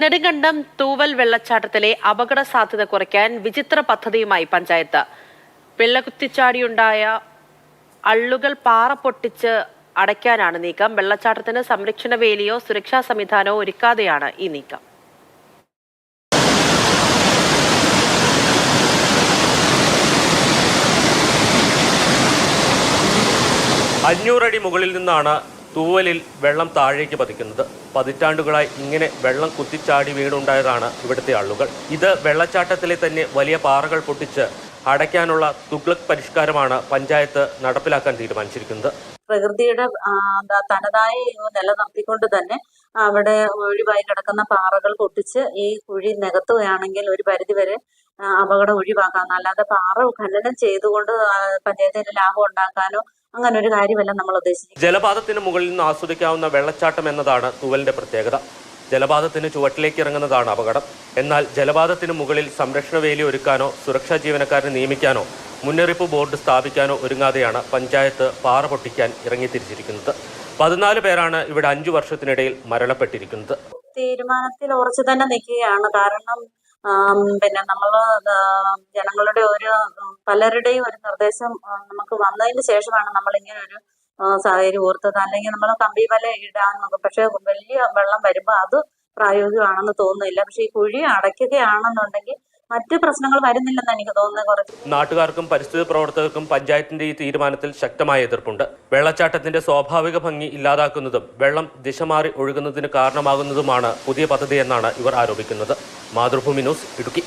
നെടുങ്കണ്ടം തൂവൽ വെള്ളച്ചാട്ടത്തിലെ അപകട സാധ്യത കുറയ്ക്കാൻ വിചിത്ര പദ്ധതിയുമായി പഞ്ചായത്ത്. വെള്ളക്കുത്തിച്ചാടിയുണ്ടായ അള്ളുകൾ പാറ പൊട്ടിച്ച് അടയ്ക്കാനാണ് നീക്കം. വെള്ളച്ചാട്ടത്തിന് സംരക്ഷണ വേലിയോ സുരക്ഷാ സംവിധാനമോ ഒരുക്കാതെയാണ് ഈ നീക്കം. അഞ്ഞൂറടി മുകളിൽ നിന്നാണ് തൂവലിൽ വെള്ളം താഴേക്ക് പതിക്കുന്നത്. പതിറ്റാണ്ടുകളായി ഇങ്ങനെ വെള്ളം കുത്തിച്ചാടി വീടുണ്ടായതാണ് ഇവിടുത്തെ ആളുകൾ. ഇത് വെള്ളച്ചാട്ടത്തിലെ തന്നെ വലിയ പാറകൾ പൊട്ടിച്ച് അടയ്ക്കാനുള്ള തുഗ്ലക് പരിഷ്കാരമാണ് പഞ്ചായത്ത് നടപ്പിലാക്കാൻ തീരുമാനിച്ചിരിക്കുന്നത്. പ്രകൃതിയുടെ തനതായ നിലനിർത്തിക്കൊണ്ട് തന്നെ അവിടെ ഒഴിവായി കിടക്കുന്ന പാറകൾ പൊട്ടിച്ച് ഈ കുഴി നികത്തുകയാണെങ്കിൽ ഒരു പരിധിവരെ അപകടം ഒഴിവാക്കാം. അല്ലാതെ പാറ ഖനനം ചെയ്തുകൊണ്ട് പഞ്ചായത്തിന്റെ പഞ്ചായത്തിന് ലാഭം ഉണ്ടാക്കാനോ അങ്ങനെ ഒരു കാര്യമല്ല നമ്മൾ ഉദ്ദേശിക്കുന്നത്. ജലപാതത്തിന് മുകളിൽ നിന്ന് ആസ്വദിക്കാവുന്ന വെള്ളച്ചാട്ടം എന്നതാണ് തൂവലിന്റെ പ്രത്യേകത. ജലപാതത്തിന് ചുവട്ടിലേക്ക് ഇറങ്ങുന്നതാണ് അപകടം. എന്നാൽ ജലപാതത്തിന് മുകളിൽ സംരക്ഷണ വേലി ഒരുക്കാനോ സുരക്ഷാ ജീവനക്കാരനെ നിയമിക്കാനോ മുന്നറിയിപ്പ് ബോർഡ് സ്ഥാപിക്കാനോ ഒരുങ്ങാതെയാണ് പഞ്ചായത്ത് പാറ പൊട്ടിക്കാൻ ഇറങ്ങിത്തിരിച്ചിരിക്കുന്നത്. പതിനാല് പേരാണ് ഇവിടെ അഞ്ചു വർഷത്തിനിടയിൽ മരണപ്പെട്ടിരിക്കുന്നത്. തീരുമാനത്തിൽ ഉറച്ചു തന്നെ നിൽക്കുകയാണ്. കാരണം പിന്നെ നമ്മൾ ജനങ്ങളുടെ ഒരു പലരുടെയും ഒരു നിർദ്ദേശം നമുക്ക് വന്നതിന് ശേഷമാണ് നമ്മൾ ഇങ്ങനെ ഒരു സാഹചര്യം ഓർത്തത്. അല്ലെങ്കിൽ നമ്മൾ കമ്പി വല ഇടാൻ നോക്കും. പക്ഷെ വലിയ വെള്ളം വരുമ്പോൾ അത് പ്രായോഗികമാണെന്ന് തോന്നുന്നില്ല. പക്ഷെ ഈ കുഴി അടയ്ക്കുകയാണെന്നുണ്ടെങ്കിൽ മറ്റ് പ്രശ്നങ്ങൾ വരുന്നില്ലെന്ന് എനിക്ക് തോന്നുന്നത് നാട്ടുകാർക്കും പരിസ്ഥിതി പ്രവർത്തകർക്കും പഞ്ചായത്തിന്റെ ഈ തീരുമാനത്തിൽ ശക്തമായ എതിർപ്പുണ്ട്. വെള്ളച്ചാട്ടത്തിന്റെ സ്വാഭാവിക ഭംഗി ഇല്ലാതാക്കുന്നതും വെള്ളം ദിശ മാറി ഒഴുകുന്നതിന് കാരണമാകുന്നതുമാണ് പുതിയ പദ്ധതി എന്നാണ് ഇവർ ആരോപിക്കുന്നത്. മാതൃഭൂമി ന്യൂസ് ഇടുക്കി.